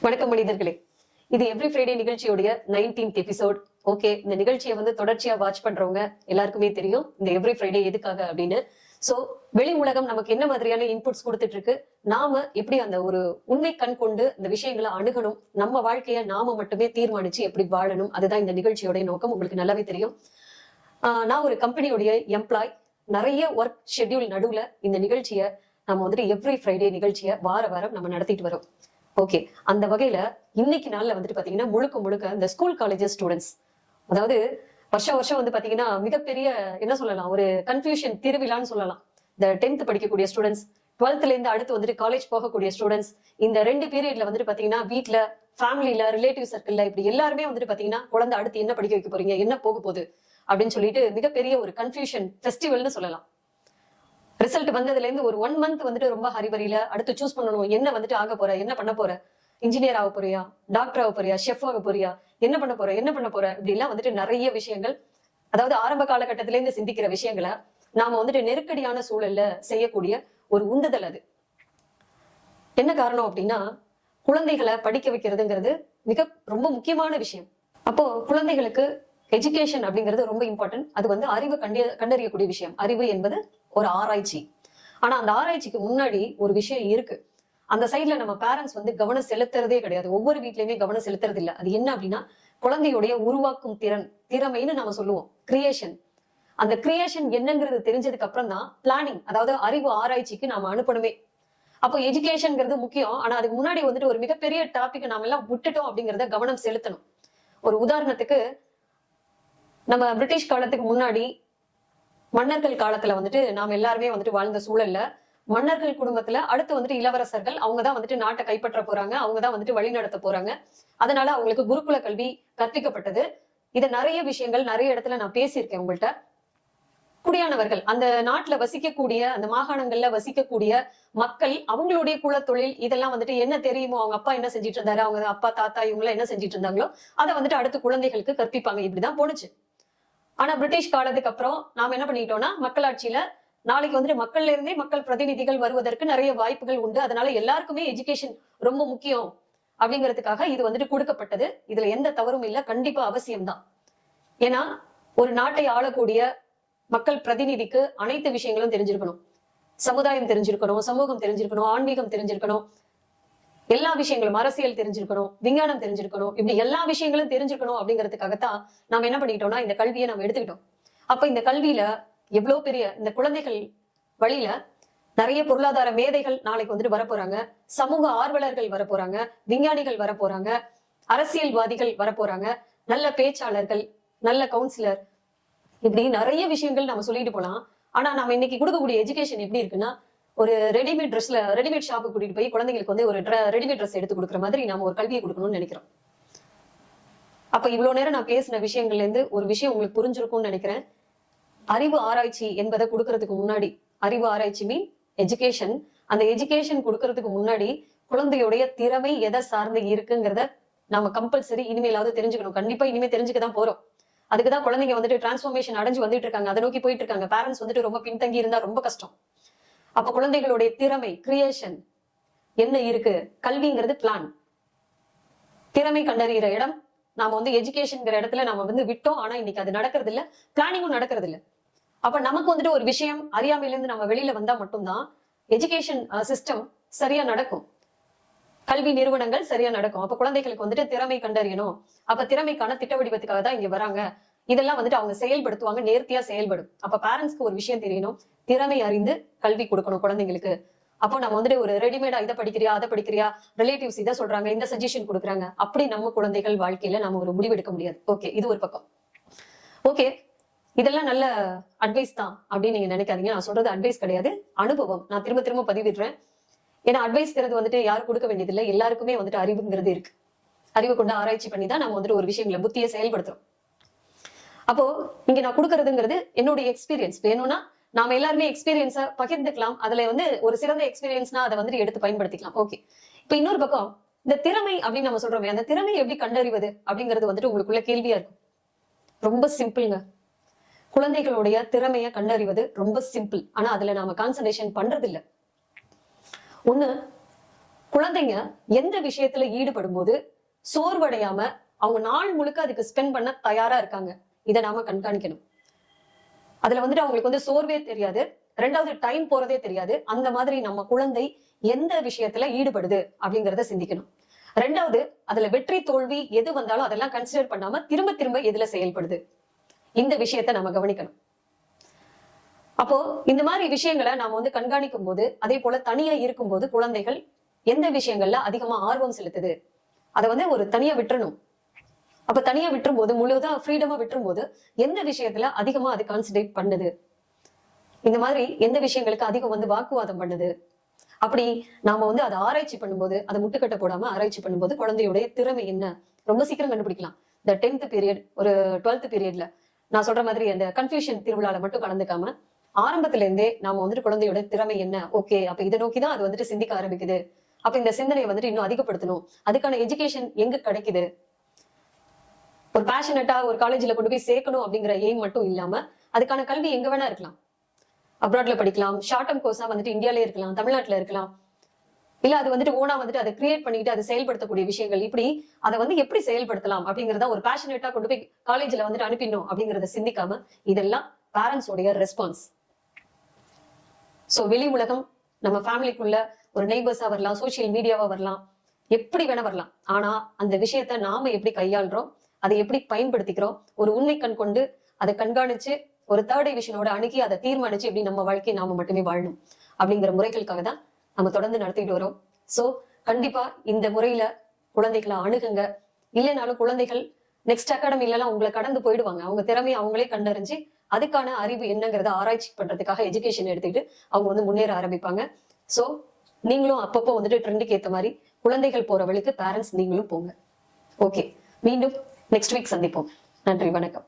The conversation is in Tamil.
வணக்கம் மனிதர்களே. இது எவ்ரி ஃப்ரைடே நிகழ்ச்சியோடைய நைன்டீன்த் எபிசோட் ஓகே இந்த நிகழ்ச்சியை வந்து தொடர்ச்சியா வாட்ச் பண்றவங்க எல்லாருக்குமே தெரியும். இந்த எவ்ரி ஃப்ரைடே எதுக்காக அப்படின்னு. சோ வெளி உலகம் நமக்கு என்ன மாதிரியான இன்புட்ஸ் கொடுத்துட்டு இருக்கு நாம எப்படி அந்த ஒரு உண்மை கண் கொண்டு இந்த விஷயங்களை அணுகணும்? நம்ம வாழ்க்கைய நாம மட்டுமே தீர்மானிச்சு எப்படி வாழணும்? அதுதான் இந்த நிகழ்ச்சியோடைய நோக்கம். உங்களுக்கு நல்லாவே தெரியும். ஆஹ் நான் ஒரு கம்பெனியோடைய எம்ப்ளாய் நிறைய ஒர்க் ஷெட்யூல் நடுவுல இந்த நிகழ்ச்சியை நம்ம வந்துட்டு எவ்ரி ஃப்ரைடே நிகழ்ச்சியை வார வாரம் நம்ம நடத்திட்டு வரோம். ஓகே அந்த வகையில இன்னைக்கு நாள்ல வந்துட்டு பாத்தீங்கன்னா முழுக்க முழுக்க இந்த ஸ்கூல் காலேஜஸ் ஸ்டூடெண்ட்ஸ் அதாவது வருஷம் வருஷம் வந்து பாத்தீங்கன்னா மிகப்பெரிய என்ன சொல்லலாம் ஒரு கன்ஃபியூஷன் திருவிழான்னு சொல்லலாம். இந்த டென்த் படிக்கக்கூடிய ஸ்டூடெண்ட்ஸ் டுவெல்த்ல இருந்து அடுத்து வந்துட்டு காலேஜ் போகக்கூடிய ஸ்டூடெண்ட்ஸ் இந்த ரெண்டு பீரியட்ல வந்துட்டு பாத்தீங்கன்னா வீட்டுல ஃபேமிலியில ரிலேட்டிவ் சர்க்கிள்ல இப்படி எல்லாருமே வந்துட்டு பாத்தீங்கன்னா குழந்தை அடுத்து என்ன படிக்க வைக்க போறீங்க என்ன போக போகுது அப்படின்னு சொல்லிட்டு மிகப்பெரிய ஒரு கன்ஃபியூஷன் ஃபெஸ்டிவல்னு சொல்லலாம். ரிசல்ட் வந்ததுல இருந்து ஒரு ஒன் மந்த் வந்துட்டு ரொம்ப ஹரிபரியில அடுத்து சூஸ் பண்ணணும். என்ன வந்துட்டு ஆக போற? என்ன பண்ண போற? இன்ஜினியர் ஆக போறியா? டாக்டர் ஆக போறியா? ஷெஃப் ஆக போறியா? என்ன பண்ண போற? என்ன பண்ண போற? இப்படி எல்லாம் வந்துட்டு நிறைய விஷயங்கள் அதாவது ஆரம்ப காலகட்டத்தில இருந்து சிந்திக்கிற விஷயங்களை நாம வந்துட்டு நெருக்கடியான சூழல்ல செய்யக்கூடிய ஒரு உந்துதல் அது. என்ன காரணம் அப்படின்னா குழந்தைகளை படிக்க வைக்கிறதுங்கிறது மிக ரொம்ப முக்கியமான விஷயம். அப்போ குழந்தைகளுக்கு எஜுகேஷன் அப்படிங்கிறது ரொம்ப இம்பார்ட்டன்ட் அது வந்து அறிவு கண்டிய கண்டறியக்கூடிய விஷயம். அறிவு என்பது ஒரு ஆராய்ச்சி. ஆனா அந்த ஆராய்ச்சிக்கு முன்னாடி ஒரு விஷயம் இருக்கு. அந்த சைட்ல நம்ம பேரண்ட்ஸ் வந்து கவனம் செலுத்துறதே கிடையாது. ஒவ்வொரு வீட்லயுமே கவனம் செலுத்துறது இல்லை. அது என்ன அப்படின்னா குழந்தையுடைய உருவாக்கும் திறன் திறமைன்னு நம்ம சொல்லுவோம். கிரியேஷன் அந்த கிரியேஷன் என்னங்கிறது தெரிஞ்சதுக்கு அப்புறம் தான் பிளானிங் அதாவது அறிவு ஆராய்ச்சிக்கு நாம அனுப்பணுமே. அப்போ எஜுகேஷன்ங்கிறது முக்கியம். ஆனா அதுக்கு முன்னாடி வந்துட்டு ஒரு மிகப்பெரிய டாபிக் நாம எல்லாம் விட்டுட்டோம் அப்படிங்கறத கவனம் செலுத்தணும். ஒரு உதாரணத்துக்கு நம்ம பிரிட்டிஷ் காலத்துக்கு முன்னாடி மன்னர்கள் காலத்துல வந்துட்டு நாம் எல்லாருமே வந்துட்டு வாழ்ந்த சூழல்ல மன்னர்கள் குடும்பத்துல அடுத்து வந்துட்டு இளவரசர்கள் அவங்க தான் வந்துட்டு நாட்டை கைப்பற்ற போறாங்க அவங்க தான் வந்துட்டு வழி நடத்த போறாங்க. அதனால அவங்களுக்கு குருகுல கல்வி கற்பிக்கப்பட்டது. இதை நிறைய விஷயங்கள் நிறைய இடத்துல நான் பேசியிருக்கேன் உங்கள்கிட்ட குடியானவர்கள் அந்த நாட்டுல வசிக்கக்கூடிய அந்த மாகாணங்கள்ல வசிக்கக்கூடிய மக்கள் அவங்களுடைய குலத்தொழில் இதெல்லாம் வந்துட்டு என்ன தெரியுமோ அவங்க அப்பா என்ன செஞ்சிட்டு இருந்தாரு அவங்க அப்பா தாத்தா இவங்க எல்லாம் என்ன செஞ்சிட்டு இருந்தாங்களோ அதை வந்துட்டு அடுத்து குழந்தைகளுக்கு கற்பிப்பாங்க. இப்படிதான் போனுச்சு ஆனா பிரிட்டிஷ் காலத்துக்கு அப்புறம் நாம என்ன பண்ணிட்டோம்னா மக்களாட்சியில நாளைக்கு வந்துட்டு மக்கள்ல இருந்தே மக்கள் பிரதிநிதிகள் வருவதற்கு நிறைய வாய்ப்புகள் உண்டு. அதனால எல்லாருக்குமே எஜுகேஷன் ரொம்ப முக்கியம் அப்படிங்கிறதுக்காக இது வந்துட்டு கொடுக்கப்பட்டது. இதுல எந்த தவறும் இல்ல. கண்டிப்பா அவசியம்தான். ஏன்னா ஒரு நாட்டை ஆளக்கூடிய மக்கள் பிரதிநிதிக்கு அனைத்து விஷயங்களும் தெரிஞ்சிருக்கணும். சமுதாயம் தெரிஞ்சிருக்கணும் சமூகம் தெரிஞ்சிருக்கணும் ஆன்மீகம் தெரிஞ்சிருக்கணும். எல்லா விஷயங்களும் அரசியல் தெரிஞ்சிருக்கணும் விஞ்ஞானம் தெரிஞ்சிருக்கணும் இப்படி எல்லா விஷயங்களும் தெரிஞ்சிருக்கணும் அப்படிங்கிறதுக்காகத்தான் நாம என்ன பண்ணிட்டோம்னா இந்த கல்வியை நம்ம எடுத்துக்கிட்டோம். அப்ப இந்த கல்வியில எவ்வளவு பெரிய இந்த குழந்தைகள் வழியில நிறைய பொருளாதார மேதைகள் நாளைக்கு வந்துட்டு வரப்போறாங்க சமூக ஆர்வலர்கள் வரப்போறாங்க விஞ்ஞானிகள் வரப்போறாங்க அரசியல்வாதிகள் வரப்போறாங்க நல்ல பேச்சாளர்கள் நல்ல கவுன்சிலர் இப்படி நிறைய விஷயங்கள் நம்ம சொல்லிட்டு போலாம். ஆனா நம்ம இன்னைக்கு கொடுக்கக்கூடிய எஜுகேஷன் எப்படி இருக்குன்னா ஒரு ரெடிமேட் ட்ரெஸ்ல ரெடிமேட் ஷாப்பு கூட்டிட்டு போய் குழந்தைங்களுக்கு வந்து ஒரு ரெடிமேட் ட்ரெஸ் எடுத்து கொடுக்குற மாதிரி நாம ஒரு கல்வியை கொடுக்கணும்னு நினைக்கிறோம். அப்ப இவ்வளவு நேரம் நான் பேசின விஷயங்கள்ல இருந்து ஒரு விஷயம் உங்களுக்கு புரிஞ்சிருக்கும்னு நினைக்கிறேன். அறிவு ஆராய்ச்சி என்பதை கொடுக்கறதுக்கு முன்னாடி அறிவு ஆராய்ச்சி மீன் எஜுகேஷன் அந்த எஜுகேஷன் கொடுக்கறதுக்கு முன்னாடி குழந்தையுடைய திறமை எதை சார்ந்து இருக்குங்கிறத நாம கம்பல்சரி இனிமேலாவது தெரிஞ்சுக்கணும். கண்டிப்பா இனிமே தெரிஞ்சுக்க தான் போறோம். அதுக்குதான் குழந்தைங்க வந்துட்டு டிரான்ஸ்ஃபர்மேஷன் அடைஞ்சு வந்துட்டு இருக்காங்க. அதை நோக்கி போயிட்டு இருக்காங்க. பேரண்ட்ஸ் வந்துட்டு ரொம்ப பின்தங்கி இருந்தா ரொம்ப கஷ்டம். அப்ப குழந்தைகளுடைய திறமை கிரியேஷன் என்ன இருக்கு? கல்விங்கிறது பிளான் திறமை கண்டறிகிற இடம் நாம வந்து எஜுகேஷன்ங்கிற இடத்துல நாம வந்து விட்டோம். ஆனா இன்னைக்கு அது நடக்கிறது இல்ல பிளானிங்கும் நடக்கிறது இல்ல அப்ப நமக்கு வந்துட்டு ஒரு விஷயம் அறியாமையில இருந்து நம்ம வெளியில வந்தா மட்டும்தான் எஜுகேஷன் சிஸ்டம் சரியா நடக்கும். கல்வி நிறுவனங்கள் சரியா நடக்கும். அப்ப குழந்தைகளுக்கு வந்துட்டு திறமை கண்டறியணும். அப்ப திறமைக்கான திட்ட வடிவத்துக்காக தான் இங்க வராங்க. இதெல்லாம் வந்துட்டு அவங்க செயல்படுத்துவாங்க நேர்த்தியா செயல்படும். அப்ப பேரண்ட்ஸ்க்கு ஒரு விஷயம் தெரியணும். திறமை அறிந்து கல்வி கொடுக்கணும் குழந்தைங்களுக்கு. அப்போ நம்ம வந்துட்டு ஒரு ரெடிமேடா இதை படிக்கிறியா அதை படிக்கிறியா ரிலேட்டிவ்ஸ் இதை சொல்றாங்க இந்த சஜஷன் கொடுக்குறாங்க. அப்படி நம்ம குழந்தைகள் வாழ்க்கையில நம்ம ஒரு முடிவெடுக்க முடியாது. ஓகே இது ஒரு பக்கம். ஓகே இதெல்லாம் நல்ல அட்வைஸ் தான் அப்படின்னு நீங்க நினைக்காதீங்க. நான் சொல்றது அட்வைஸ் கிடையாது. அனுபவம். நான் திரும்ப திரும்ப பதிவிடுறேன். ஏன்னா அட்வைஸ்ங்கிறது வந்துட்டு யாரும் கொடுக்க வேண்டியதில்லை. எல்லாருக்குமே வந்துட்டு அறிவுங்கிறது இருக்கு. அறிவு கொண்டு ஆராய்ச்சி பண்ணி தான் நம்ம வந்துட்டு ஒரு விஷயங்களை புத்தியை செயல்படுத்துறோம். அப்போ இங்க நான் கொடுக்கறதுங்கிறது என்னுடைய எக்ஸ்பீரியன்ஸ் வேணும்னா நாம எல்லாருமே எக்ஸ்பீரியன்ஸை பகிர்ந்துக்கலாம். அதுல வந்து ஒரு சிறந்த எக்ஸ்பீரியன்ஸ்னா அதை வந்துட்டு எடுத்து பயன்படுத்திக்கலாம். ஓகே இப்ப இன்னொரு பக்கம் இந்த திறமை அப்படின்னு நம்ம சொல்றோமே அந்த திறமை எப்படி கண்டறிவது அப்படிங்கிறது வந்துட்டு உங்களுக்குள்ள கேள்வியா இருக்கும். ரொம்ப சிம்பிள்ங்க குழந்தைகளுடைய திறமையை கண்டறிவது ரொம்ப சிம்பிள் ஆனா அதுல நாம கான்சன்ட்ரேஷன் பண்றது இல்ல ஒண்ணு குழந்தைங்க எந்த விஷயத்துல ஈடுபடும் போது சோர்வடையாம அவங்க நாள் முழுக்க அதுக்கு ஸ்பெண்ட் பண்ண தயாரா இருக்காங்க. இதை நாம கண்காணிக்கணும். அதுல வந்துட்டு அவங்களுக்கு வந்து சோர்வே தெரியாது. ரெண்டாவது டைம் போறதே தெரியாது. அந்த மாதிரி நம்ம குழந்தை எந்த விஷயத்துல ஈடுபடுது அப்படிங்கறத சிந்திக்கணும். ரெண்டாவது அதுல வெற்றி தோல்வி எது வந்தாலும் அதெல்லாம் கன்சிடர் பண்ணாம திரும்ப திரும்ப எதுல செயல்படுது? இந்த விஷயத்த நம்ம கவனிக்கணும். அப்போ இந்த மாதிரி விஷயங்களை நாம வந்து கண்காணிக்கும் போது அதே போல தனியா இருக்கும்போது குழந்தைகள் எந்த விஷயங்கள்ல அதிகமா ஆர்வம் செலுத்துது? அதை வந்து ஒரு தனியா விட்டுறணும். அப்ப தனியா விட்டுரும் போது முழுவதா ஃப்ரீடமா விட்டுரும் போது எந்த விஷயத்துல அதிகமா அது கான்சென்ட்ரேட் பண்ணுது? இந்த மாதிரி எந்த விஷயங்களுக்கு அதிகம் வந்து வாக்குவாதம் பண்ணுது? அப்படி நாம வந்து அதை ஆராய்ச்சி பண்ணும்போது அதை முட்டுக்கட்ட போடாம ஆராய்ச்சி பண்ணும்போது குழந்தையுடைய திறமை என்ன? ரொம்ப சீக்கிரம் கண்டுபிடிக்கலாம். இந்த டென்த் பீரியட் ஒரு டுவெல்த் பீரியட்ல நான் சொல்ற மாதிரி அந்த கன்ஃபியூஷன் திருவிழால மட்டும் கலந்துக்காம ஆரம்பத்துல இருந்தே நாம வந்துட்டு குழந்தையோட திறமை என்ன? ஓகே அப்ப இதை நோக்கி தான் அது வந்துட்டு சிந்திக்க ஆரம்பிக்குது. அப்ப இந்த சிந்தனையை வந்துட்டு இன்னும் அதிகப்படுத்தணும். அதுக்கான எஜுகேஷன் எங்க கிடைக்குது? ஒரு பேஷனட்டா ஒரு காலேஜ்ல கொண்டு போய் சேர்க்கணும் அப்படிங்கிற எய்ம் மட்டும் இல்லாம அதுக்கான கல்வி எங்க வேணா இருக்கலாம். அப்ராட்ல படிக்கலாம் ஷார்ட் டேர்ம் கோர்ஸா வந்துட்டு இந்தியாலே இருக்கலாம் தமிழ்நாட்டுல இருக்கலாம். இல்ல அது வந்துட்டு ஓனா வந்துட்டு அதை கிரியேட் பண்ணிட்டு அதை செயல்படுத்தக்கூடிய விஷயங்கள். இப்படி அதை வந்து எப்படி செயல்படுத்தலாம் அப்படிங்கறத ஒரு பேஷனேட்டா கொண்டு போய் காலேஜ்ல வந்துட்டு அனுப்பிடணும் அப்படிங்கறத சிந்திக்காம இதெல்லாம் பேரண்ட்ஸோடைய ரெஸ்பான்ஸ் சோ வெளி உலகம் நம்ம ஃபேமிலிக்குள்ள ஒரு நெய்பர்ஸா வரலாம் சோசியல் மீடியாவா வரலாம் எப்படி வேணா வரலாம். ஆனா அந்த விஷயத்த நாம எப்படி கையாளுறோம் அதை எப்படி பயன்படுத்திக்கிறோம்? ஒரு உண்மை கண் கொண்டு அதை கண்காணிச்சு ஒரு தேர்ட் விஷனோட அணுகி அதை தீர்மானிச்சு எப்படி நம்ம வாழ்க்கையை நாம மட்டுமே வாழணும்? அப்படிங்கிற முறைகளுக்காக தான் நம்ம தொடர்ந்து நடத்திட்டு வரோம். சோ கண்டிப்பா இந்த முறையில குழந்தைகளை அணுகுங்க. இல்லைனாலும் குழந்தைகள் நெக்ஸ்ட் அகாடமிலாம் உங்களை கடந்து போயிடுவாங்க. அவங்க திறமையை அவங்களே கண்டறிஞ்சு அதுக்கான அறிவு என்னங்கிறத ஆராய்ச்சி பண்றதுக்காக எஜுகேஷன் எடுத்துக்கிட்டு அவங்க வந்து முன்னேற ஆரம்பிப்பாங்க. சோ நீங்களும் அப்பப்போ வந்துட்டு ட்ரெண்டுக்கு ஏத்த மாதிரி குழந்தைகள் போற வழிக்கு பேரண்ட்ஸ் நீங்களும் போங்க. ஓகே மீண்டும் நெக்ஸ்ட் வீக் சந்திப்போம். நன்றி வணக்கம்.